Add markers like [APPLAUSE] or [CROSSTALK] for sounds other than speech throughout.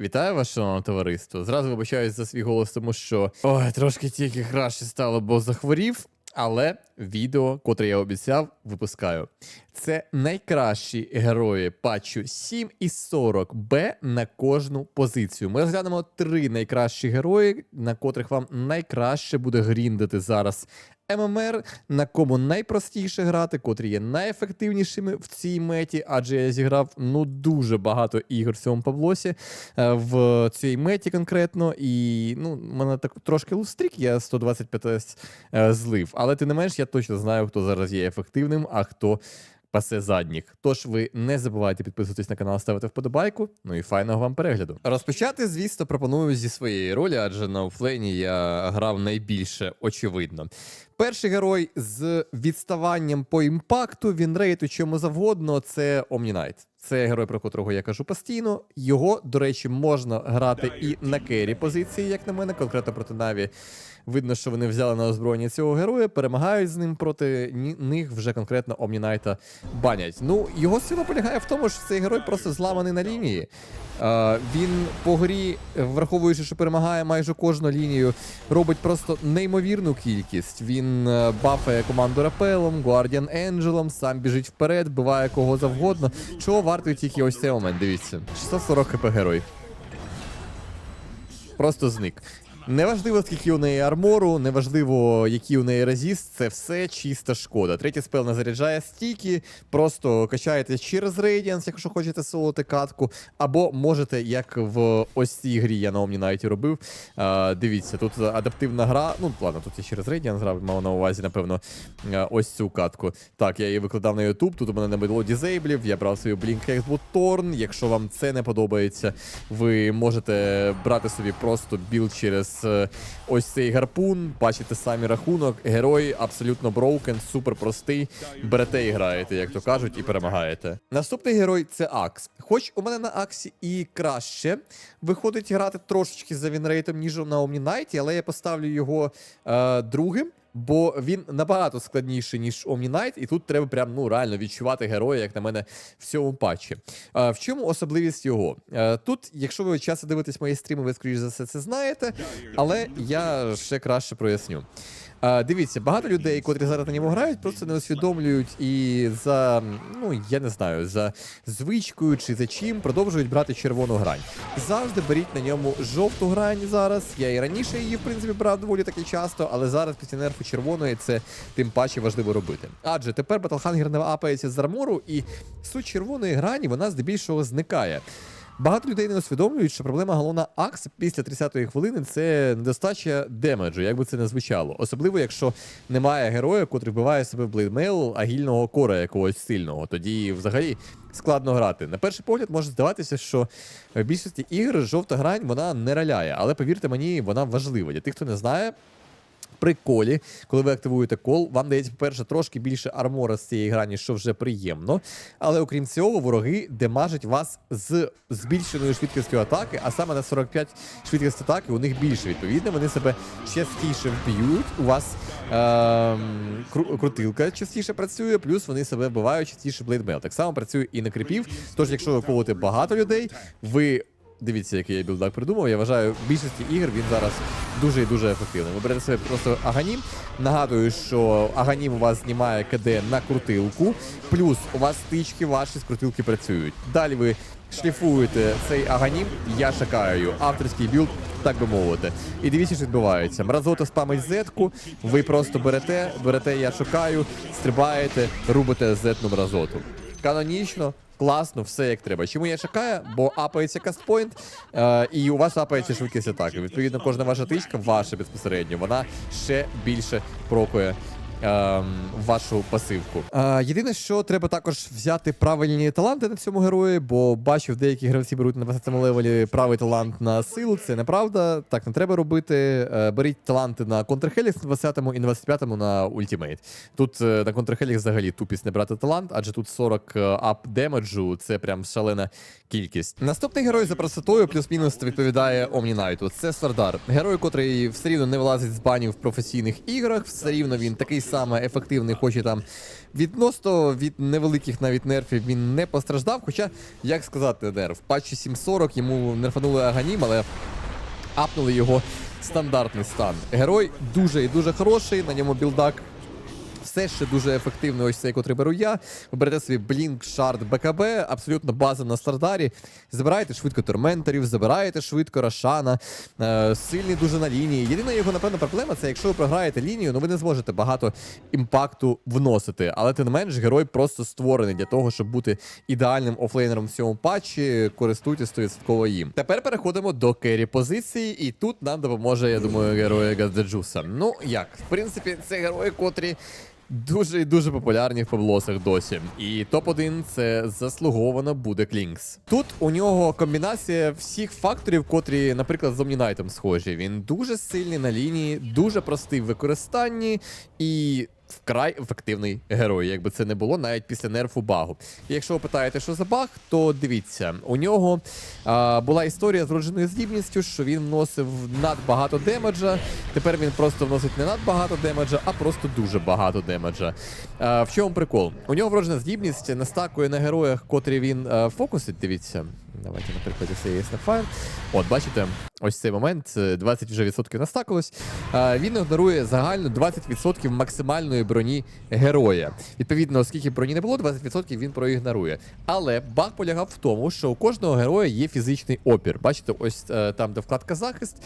Вітаю вас, шановне товариство. Зразу вибачаюсь за свій голос, тому що ой, трошки тільки краще стало, бо захворів. Але відео, котре я обіцяв, випускаю. Це найкращі герої патчу 7 і 40 Б на кожну позицію. Ми розглянемо три найкращі герої, на котрих вам найкраще буде гріндити зараз ММР, на кому найпростіше грати, котрі є найефективнішими в цій меті, адже я зіграв ну дуже багато ігор в цьому Павлосі е, в цій меті конкретно. І ну, мене так трошки лустрік, я 125 е, злив. Але тим не менш, я точно знаю, хто зараз є ефективним, а хто. Пасе задніх. Тож ви не забувайте підписуватись на канал, ставити вподобайку. Ну і файного вам перегляду. Розпочати, звісно, пропоную зі своєї ролі, адже на офлейні я грав найбільше, очевидно. Перший герой з відставанням по імпакту, вінрейту, чому завгодно, це Omni Це герой, про котрого я кажу постійно. Його, до речі, можна грати і на кері позиції, як на мене, конкретно проти Наві. Видно, що вони взяли на озброєння цього героя, перемагають з ним проти них вже конкретно Omni банять. Ну, його сила полягає в тому, що цей герой просто зламаний на лінії. Е, він по грі, враховуючи, що перемагає майже кожну лінію, робить просто неймовірну кількість. Він е, бафає команду рапелом, Guardian Енджелом, сам біжить вперед, биває кого завгодно. Чого вартує тільки ось цей момент? Дивіться, 640 хп герой. Просто зник. Неважливо, скільки у неї армору, неважливо, який у неї резіст, це все чиста шкода. Третій спел не заряджає стільки, просто качаєте через Radiance, якщо хочете солоти катку, або можете, як в ось цій грі я на Omni робив. А, дивіться, тут адаптивна гра. Ну, ладно, тут я через Radiance грав, мав на увазі, напевно, ось цю катку. Так, я її викладав на YouTube, тут у мене не було дізейблів, я брав свою Blink Xbox Torn. Якщо вам це не подобається, ви можете брати собі просто білд через е, ось цей гарпун, бачите самі рахунок. Герой абсолютно броукен, супер простий. Берете і граєте, як то кажуть, і перемагаєте. Наступний герой це Акс. Хоч у мене на Аксі і краще виходить грати трошечки за вінрейтом, ніж на Омнінайті, але я поставлю його е, другим. Бо він набагато складніший, ніж Omni Knight, і тут треба прям ну реально відчувати героя, як на мене, в цьому патчі. А, в чому особливість його? А, тут, якщо ви часто дивитесь мої стріми, ви скоріш за все це знаєте, але я ще краще проясню. Дивіться, багато людей, котрі зараз на ньому грають, просто не усвідомлюють і за, ну я не знаю, за звичкою чи за чим продовжують брати червону грань. Завжди беріть на ньому жовту грань зараз. Я і раніше її, в принципі, брав доволі таки часто, але зараз після нерфу червоної це тим паче важливо робити. Адже тепер Батлхангер не апається з армору, і суть червоної грані вона здебільшого зникає. Багато людей не усвідомлюють, що проблема галона Акс після 30-ї хвилини це недостача демеджу, як би це не звучало. Особливо, якщо немає героя, котрий вбиває себе в блейдмейл, агільного кора якогось сильного. Тоді взагалі складно грати. На перший погляд може здаватися, що в більшості ігр жовта грань вона не раляє, але повірте мені, вона важлива. Для тих, хто не знає, при колі, коли ви активуєте кол, вам дається, по-перше, трошки більше армора з цієї грані, що вже приємно. Але окрім цього, вороги демажать вас з збільшеною швидкістю атаки, а саме на 45 швидкість атаки у них більше. Відповідно, вони себе частіше вб'ють. У вас ем, кру- крутилка частіше працює, плюс вони себе вбивають частіше блейдмейл. Так само працює і на кріпів. Тож, якщо ви колоте багато людей, ви. Дивіться, який я білдак придумав. Я вважаю, в більшості ігр він зараз дуже і дуже ефективний. Ви берете себе просто аганім. Нагадую, що аганім у вас знімає КД на крутилку, плюс у вас стички ваші з крутилки працюють. Далі ви шліфуєте цей аганім, я шакаю. Авторський білд, так би мовити. І дивіться, що відбувається. Мразота спамить зетку, ви просто берете, берете, я шукаю, стрибаєте, рубите зетну мразоту. Канонічно, класно, все як треба. Чому я чекаю? Бо апається кастпойнт, е, і у вас апається швидкість атаки. Відповідно, кожна ваша тичка, ваша безпосередньо, вона ще більше прокує. Ем, вашу пасивку. Е, єдине, що треба також взяти правильні таланти на цьому герої, бо бачив, деякі гравці беруть на 20-му левелі правий талант на силу. Це неправда. Так не треба робити. Е, беріть таланти на контрхелікс на 20-му і на 25-му на ультимейт. Тут е, на контрхелікс взагалі тупість не брати талант, адже тут 40 е, ап демеджу, це прям шалена кількість. Наступний герой за красотою плюс-мінус відповідає Knight'у. Це Сардар. Герой, котрий все рівно не вилазить з банів в професійних іграх, все рівно він такий саме ефективний, хоч і там відносно від невеликих навіть нерфів він не постраждав. Хоча, як сказати, нерв, в патчі 7.40 йому нерфанули аганім, але апнули його стандартний стан. Герой дуже і дуже хороший, на ньому білдак все ще дуже ефективний, ось цей, котрий беру я. Ви берете собі Blink, Shard, БКБ, абсолютно база на стардарі. Забираєте швидко терменторів, забираєте швидко Рошана, е, сильний дуже на лінії. Єдина його, напевно, проблема це якщо ви програєте лінію, ну ви не зможете багато імпакту вносити. Але тим не менш, герой просто створений для того, щоб бути ідеальним офлейнером в цьому патчі. Користуйтесь 100% їм. Тепер переходимо до керрі позиції, і тут нам допоможе, я думаю, герой Газдаджуса. Ну як, в принципі, це герої, котрі. Дуже і дуже популярні в Павлосах досі. І топ-1 це заслуговано буде Клінкс. Тут у нього комбінація всіх факторів, котрі, наприклад, з Найтом схожі. Він дуже сильний на лінії, дуже простий в використанні і. Вкрай ефективний герой, якби це не було навіть після нерфу багу. І якщо ви питаєте, що за баг, то дивіться, у нього а, була історія з вродженою здібністю, що він вносив надбагато демеджа. Тепер він просто вносить не надбагато демеджа, а просто дуже багато демеджа. А, в чому прикол? У нього вроджена здібність настакує на героях, котрі він а, фокусить. Дивіться. Давайте, наприклад, це є Fire. От, бачите, ось цей момент, е, 20 вже відсотків настакалось. Він ігнорує загально 20% максимальної броні героя. Відповідно, оскільки броні не було, 20% він проігнорує. Але баг полягав в тому, що у кожного героя є фізичний опір. Бачите, ось е, там, де вкладка захист,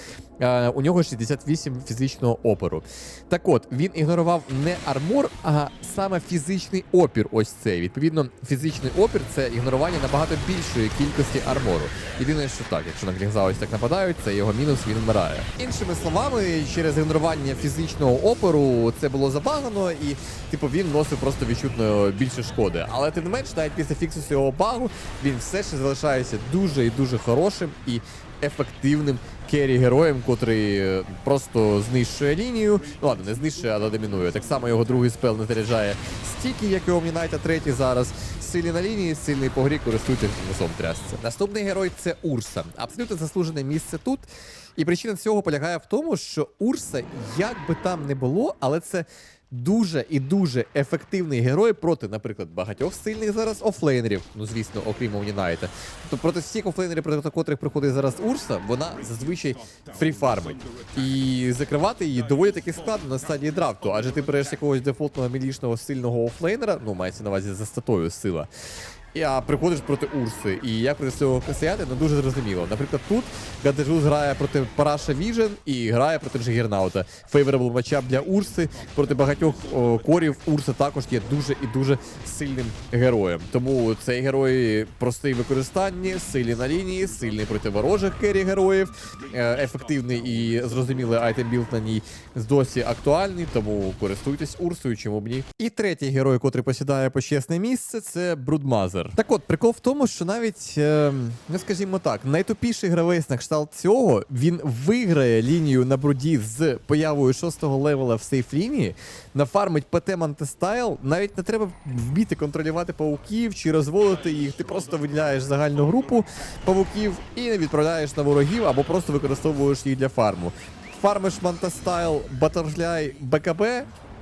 е, у нього 68 фізичного опору. Так от, він ігнорував не армор, а саме фізичний опір. Ось цей. Відповідно, фізичний опір це ігнорування набагато більшої кількості армору. Єдине, що так, якщо на Глінза ось так нападають, це його мінус, він вмирає. Іншими словами, через ігнорування фізичного опору це було забагано, і типу він носив просто відчутно більше шкоди. Але тим не менш, навіть після фіксу цього багу, він все ще залишається дуже і дуже хорошим і ефективним керрі героєм, котрий е, просто знищує лінію. Ну ладно, не знищує, але домінує. Так само його другий спел не заряджає стільки, як і Omninite, третій зараз. Сильний на лінії, сильний по грі, користуються носом трясця. Наступний герой це Урса. Абсолютно заслужене місце тут. І причина цього полягає в тому, що Урса, як би там не було, але це дуже і дуже ефективний герой проти, наприклад, багатьох сильних зараз офлейнерів, ну звісно, окрім Omninite. Тобто проти всіх офлейнерів, проти котрих приходить зараз Урса, вона зазвичай фріфармить. І закривати її доволі таки складно на стадії драфту, адже ти береш якогось дефолтного мілішного сильного офлейнера, ну мається на увазі за статою сила. І, а приходиш проти Урси. І як проти цього стояти, ну дуже зрозуміло. Наприклад, тут Гадежус грає проти Параша Віжен і грає проти Джигернаута. Фейверабл матчап для Урси. Проти багатьох о, корів Урса також є дуже і дуже сильним героєм. Тому цей герой простий в використанні, сильний на лінії, сильний проти ворожих керрі героїв, е, ефективний і зрозумілий айтем білд на ній досі актуальний, тому користуйтесь Урсою, чому б ні. І третій герой, котрий посідає почесне місце, це Брудмазер. Так от, прикол в тому, що навіть, е, ну скажімо так, найтупіший гравець на кшталт цього, він виграє лінію на бруді з появою шостого левела в сейф лінії, нафармить ПТ Мантестайл, навіть не треба вміти контролювати павуків чи розводити їх. Ти просто виділяєш загальну групу павуків і не відправляєш на ворогів або просто використовуєш їх для фарму. Фармиш Мантестайл, Батерфляй, БКБ,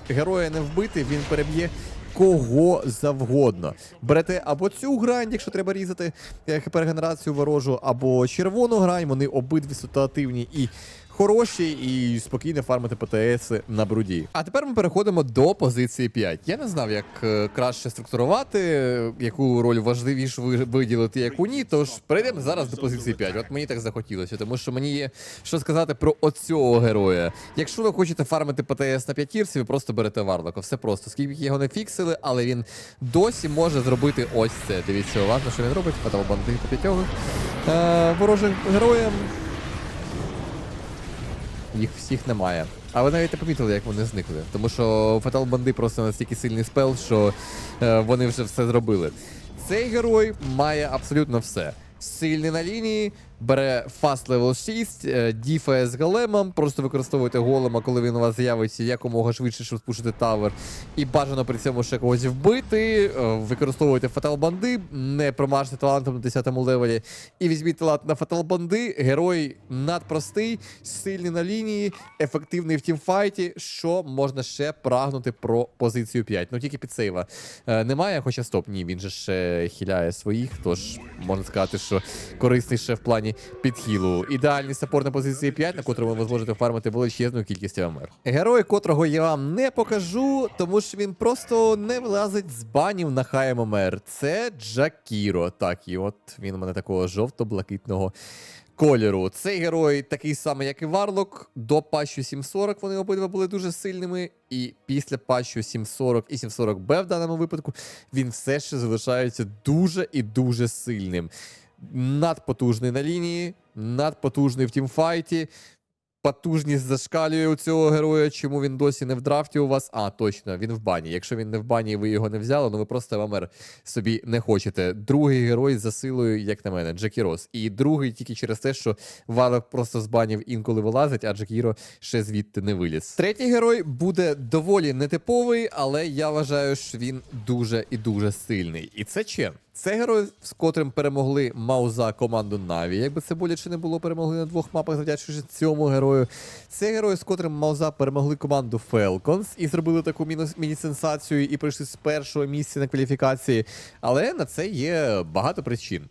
героя не вбити, він переб'є кого завгодно. Берете або цю грань, якщо треба різати хіпергенерацію хп-регенерацію ворожу, або червону грань, вони обидві ситуативні і хороші, і спокійно фармити ПТС на бруді. А тепер ми переходимо до позиції 5. Я не знав, як е, краще структурувати, яку роль важливіше виділити, яку ні. Тож перейдемо зараз до позиції 5. От мені так захотілося, тому що мені є що сказати про оцього героя. Якщо ви хочете фармити ПТС на п'ятірці, ви просто берете Варлока. Все просто. Скільки його не фіксили, але він досі може зробити ось це. Дивіться уважно, що він робить. Фатал банди по п'ятьох. Е, ворожим героям. Їх всіх немає. А ви навіть не помітили, як вони зникли. Тому що Фатал Банди просто настільки сильний спел, що е, вони вже все зробили. Цей герой має абсолютно все. Сильний на лінії, бере фаст левел 6, е, діфає з големом, просто використовуєте голема, коли він у вас з'явиться якомога швидше, щоб спушити тавер. І бажано при цьому ще когось вбити. е, Використовуйте фатал банди, не промажте талантом на 10 левелі. І візьміть талант на фатал банди. Герой надпростий, сильний на лінії, ефективний в тімфайті. Що можна ще прагнути про позицію 5. Ну тільки під сейва е, немає, хоча стоп, ні, він же ще хіляє своїх, тож можна сказати, що корисний ще в плані підхілу. Ідеальний саппорт на позиції 5, на котрому ви зможете фармити величезну кількість АМР. Герой, котрого я вам не покажу, тому що він просто не вилазить з банів на хай ММР. Це Джакіро. Так, і от він у мене такого жовто-блакитного. Кольору. Цей герой такий самий, як і Варлок. До патчу 740 вони обидва були дуже сильними. І після патчу 740 і 740Б в даному випадку він все ще залишається дуже і дуже сильним. Надпотужний на лінії, надпотужний в тімфайті. Потужність зашкалює у цього героя, чому він досі не в драфті у вас. А, точно, він в бані. Якщо він не в бані і ви його не взяли, ну ви просто ММР собі не хочете. Другий герой за силою, як на мене, Джекірос. І другий тільки через те, що Валок просто з банів інколи вилазить, а Джекіро ще звідти не виліз. Третій герой буде доволі нетиповий, але я вважаю, що він дуже і дуже сильний. І це Чен. Це герой, з котрим перемогли Мауза команду Наві. Якби це боляче не було, перемогли на двох мапах, завдячуючи цьому герою. Це герой, з котрим Мауза перемогли команду Falcons і зробили таку міні-сенсацію і прийшли з першого місця на кваліфікації. Але на це є багато причин.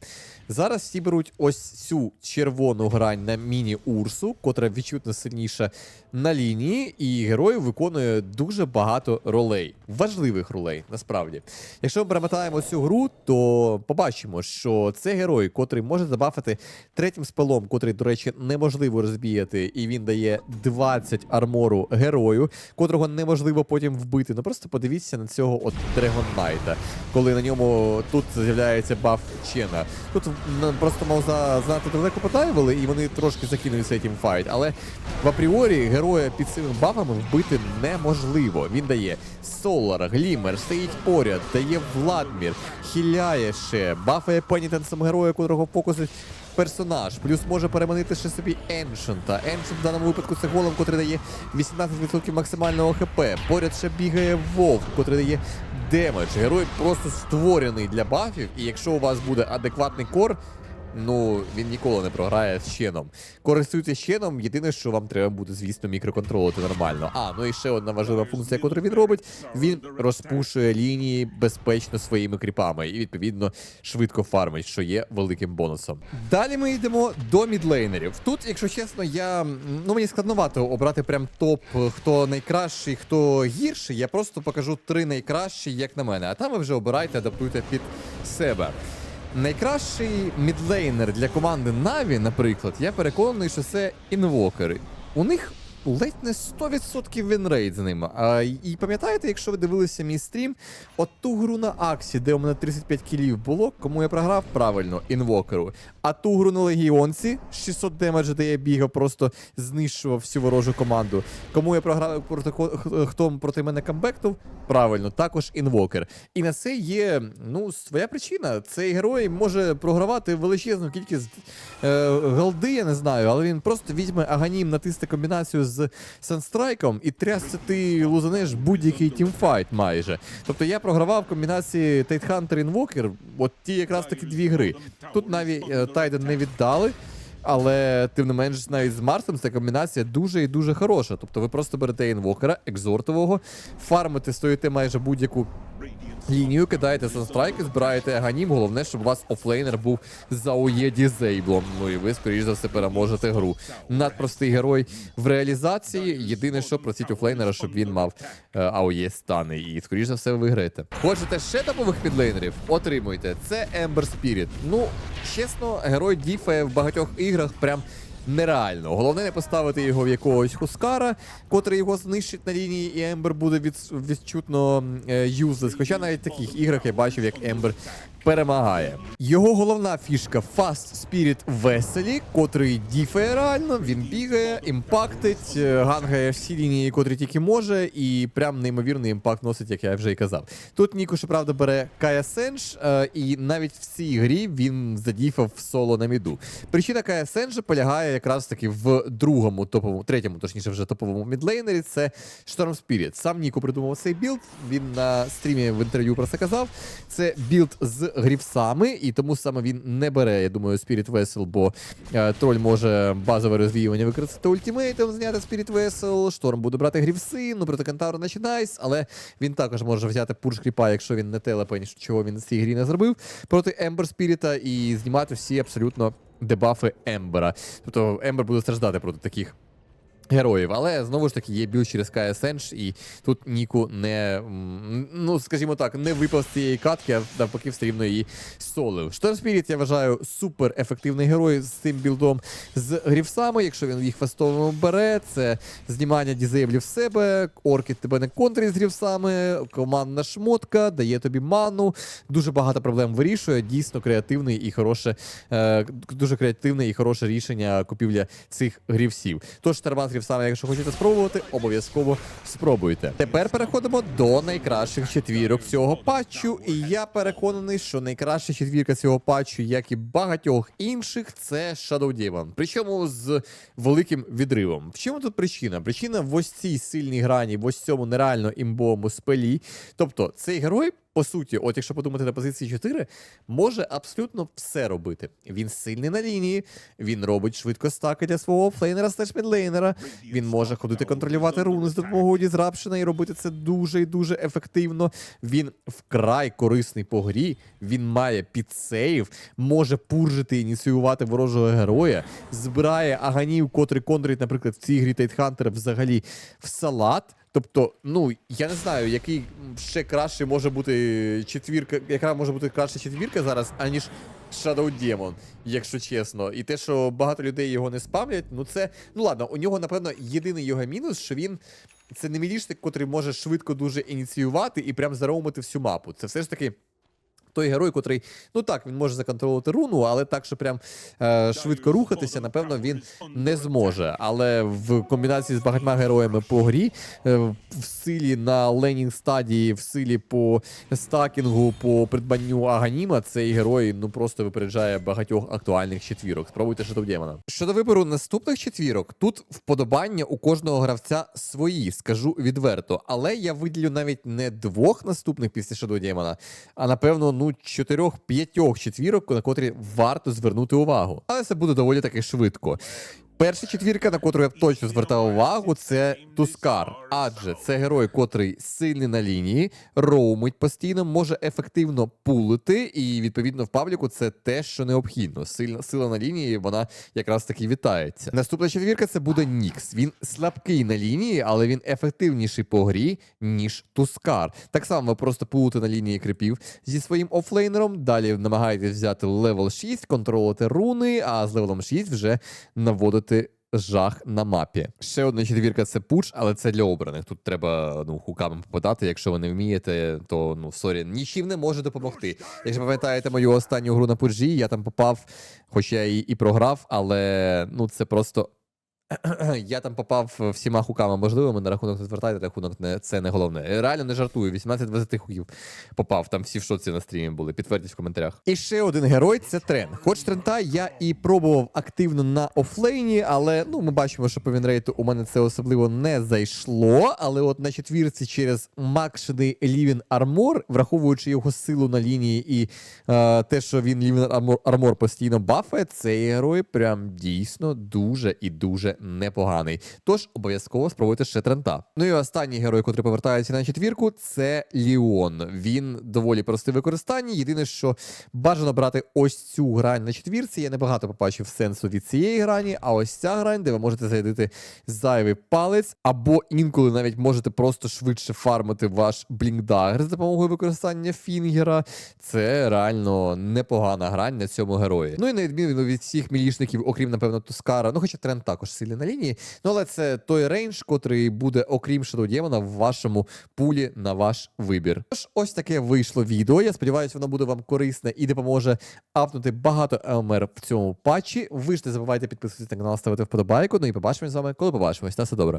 Зараз всі беруть ось цю червону грань на міні-урсу, котра відчутно сильніша на лінії, і герой виконує дуже багато ролей, важливих ролей, насправді. Якщо ми перемотаємо цю гру, то побачимо, що це герой, котрий може забафати третім спелом, котрий, до речі, неможливо розбіяти, і він дає 20 армору герою, котрого неможливо потім вбити. Ну просто подивіться на цього от Knight, коли на ньому тут з'являється баф Чена. Тут просто Мауза занадто далеко потаювали, і вони трошки закинулися тім файт. Але в апріорі героя під цими бафами вбити неможливо. Він дає Солар, Глімер, стоїть поряд, дає Владмір, хіляє ще, бафає пенітенсом героя, котрого фокусить персонаж. Плюс може переманити ще собі Еншента. Еншент в даному випадку це голем, котрий дає 18% максимального хп. Поряд ще бігає Вовк, котрий дає демедж. Герой просто створений для бафів, і якщо у вас буде адекватний кор. Ну, він ніколи не програє з щеном. Користуйтесь щеном, єдине, що вам треба буде, звісно, мікроконтролити нормально. А, ну і ще одна важлива функція, яку він робить: він розпушує лінії безпечно своїми кріпами і, відповідно, швидко фармить, що є великим бонусом. Далі ми йдемо до мідлейнерів. Тут, якщо чесно, я ну мені складновато обрати прям топ, хто найкращий, хто гірший. Я просто покажу три найкращі, як на мене. А там ви вже обирайте, адаптуйте під себе. Найкращий мідлейнер для команди Наві, наприклад, я переконаний, що це інвокери. У них ледь не 100% вінрейт з ними. А, і пам'ятаєте, якщо ви дивилися мій стрім, от ту гру на Аксі, де у мене 35 кілів було, кому я програв правильно, інвокеру. А ту гру на Легіонці 600 демеджа, де я бігав, просто знищував всю ворожу команду. Кому я програв проти хто проти мене камбектов? Правильно, також інвокер. І на це є ну своя причина. Цей герой може програвати величезну кількість е, голди, я не знаю, але він просто візьме аганім, натисне комбінацію з Санстрайком і трясся ти лузанеш будь-який тімфайт майже. Тобто я програвав комбінації Тайтхантер інвокер, от ті якраз таки дві гри. Тут навіть Тайден не віддали. Але тим не менш, навіть з Марсом ця комбінація дуже і дуже хороша. Тобто ви просто берете інвокера, екзортового, фармите, стоїте майже будь-яку лінію, кидаєте санстрайки, збираєте аганім. Головне, щоб у вас офлейнер був за ОЄ дізейблом. Ну і ви, скоріш за все, переможете гру. Надпростий герой в реалізації. Єдине, що просіть офлейнера, щоб він мав е, АОЄ стани. І скоріш за все ви виграєте. Хочете ще топових підлейнерів? Отримуйте. Це Ember Spirit. Ну, чесно, герой діфає в багатьох іграх прям. Нереально. Головне не поставити його в якогось Хускара, котрий його знищить на лінії, і Ембер буде від, відчутно юзлес. Хоча навіть таких іграх я бачив, як Ембер перемагає. Його головна фішка Fast Spirit Веселі, котрий діфає реально, він бігає, імпактить, е, гангає всі лінії, котрі тільки може, і прям неймовірний імпакт носить, як я вже і казав. Тут Ніко, щоправда, бере Кая Сенж, е, і навіть в цій грі він задіфав соло на міду. Причина Кая Сенжа полягає якраз таки в другому топовому, третьому, точніше, вже топовому мідлейнері. Це Storm Spirit. Сам Ніко придумав цей білд. Він на стрімі в інтерв'ю про це казав. Це білд з грівсами, і тому саме він не бере, я думаю, Spirit Vessel, бо е, троль може базове розвіювання використати ультимейтом, зняти Spirit Vessel, Шторм буде брати грівси, ну проти Кентавра наче найс, але він також може взяти пурш кріпа, якщо він не телепень, чого він в цій грі не зробив, проти Ембер Спіріта і знімати всі абсолютно дебафи Ембера. Тобто Ембер буде страждати проти таких. Героїв, але знову ж таки є білд через Кая і тут Ніку не, ну скажімо так, не випав з цієї катки, а навпаки все рівно її солив. Шторм Спіріт, я вважаю, супер ефективний герой з цим білдом з грівсами. Якщо він їх фастовому бере, це знімання дізейблів в себе, орки тебе не контрить з грівсами, командна шмотка, дає тобі ману. Дуже багато проблем вирішує. Дійсно креативний і хороше, е, дуже креативне і хороше рішення купівля цих грівсів. Тож Тарбан з грівсами, якщо хочете спробувати, обов'язково спробуйте. Тепер переходимо до найкращих четвірок цього патчу. І я переконаний, що найкраща четвірка цього патчу, як і багатьох інших, це Shadow Demon. Причому з великим відривом. В чому тут причина? Причина в ось цій сильній грані, в ось цьому нереально імбовому спелі. Тобто, цей герой. По суті, от якщо подумати на позиції 4, може абсолютно все робити. Він сильний на лінії, він робить швидко стаки для свого флейнера стеж підлейнера. Він може ходити контролювати руни з допомогою дізрапшена і робити це дуже і дуже ефективно. Він вкрай корисний по грі. Він має підсейв, може пуржити ініціювати ворожого героя, збирає аганів, котрий контрить, наприклад, в цій грі Тайтхантер взагалі в салат. Тобто, ну я не знаю, який ще краще може бути четвірка, яка може бути краща четвірка зараз, аніж Shadow Demon, якщо чесно. І те, що багато людей його не спамлять, ну це. Ну ладно, у нього, напевно, єдиний його мінус, що він. Це не мілішник, котрий може швидко дуже ініціювати і прям зароумити всю мапу. Це все ж таки. Той герой, котрий, ну так, він може законтролювати руну, але так, що прям е, швидко рухатися, напевно, він не зможе. Але в комбінації з багатьма героями по грі, е, в силі на ленінг стадії, в силі по стакінгу, по придбанню Аганіма, цей герой ну просто випереджає багатьох актуальних четвірок. Спробуйте Shadow Демона. Щодо вибору наступних четвірок, тут вподобання у кожного гравця свої, скажу відверто. Але я виділю навіть не двох наступних після Shadow Демона, а напевно, ну, чотирьох-п'ятьох четвірок, на котрі варто звернути увагу. Але це буде доволі таки швидко. Перша четвірка, на котру я точно звертав увагу, це Тускар. Адже це герой, котрий сильний на лінії, роумить постійно, може ефективно пулити, і відповідно в пабліку це те, що необхідно. Сильна сила на лінії, вона якраз таки вітається. Наступна четвірка це буде Нікс. Він слабкий на лінії, але він ефективніший по грі, ніж Тускар. Так само ви просто пулите на лінії крипів зі своїм офлейнером. Далі намагаєтесь взяти левел 6, контролити руни, а з левелом 6 вже наводити жах на мапі. Ще одна четвірка це пуч, але це для обраних. Тут треба ну, хуками попадати. Якщо ви не вмієте, то ну сорі, нічим не може допомогти. Якщо пам'ятаєте мою останню гру на пуджі, я там попав, хоч я і, і програв, але ну це просто. [CLEARS THROAT] Я там попав всіма хуками можливими, на рахунок звертайте, рахунок не це не головне. Реально не жартую. 18-20 хуків попав. Там всі в шоці на стрімі були. Підтвердіть в коментарях. І ще один герой це Трен. Хоч Трента я і пробував активно на офлейні, але ну ми бачимо, що по вінрейту у мене це особливо не зайшло. Але от на четвірці через макшений Лівін Армор, враховуючи його силу на лінії і е, те, що він Лівін Армор, Армор постійно бафає, цей герой прям дійсно дуже і дуже непоганий. Тож обов'язково спробуйте ще Трента. Ну і останній герой, котрий повертається на четвірку, це Ліон. Він доволі простий в використанні. Єдине, що бажано брати ось цю грань на четвірці. Я небагато побачив сенсу від цієї грані, а ось ця грань, де ви можете зарядити зайвий палець, або інколи навіть можете просто швидше фармити ваш блінкдагер з допомогою використання фінгера. Це реально непогана грань на цьому герої. Ну і на відміну від всіх мілішників, окрім, напевно, Тускара, ну хоча тренд також сильний на лінії. Ну, але це той рейндж, котрий буде, окрім Shadow Demon, в вашому пулі на ваш вибір. Тож, ось таке вийшло відео. Я сподіваюся, воно буде вам корисне і допоможе апнути багато ЛМР в цьому патчі. Ви ж не забувайте підписуватися на канал, ставити вподобайку. Ну і побачимось з вами, коли побачимось. На все добре.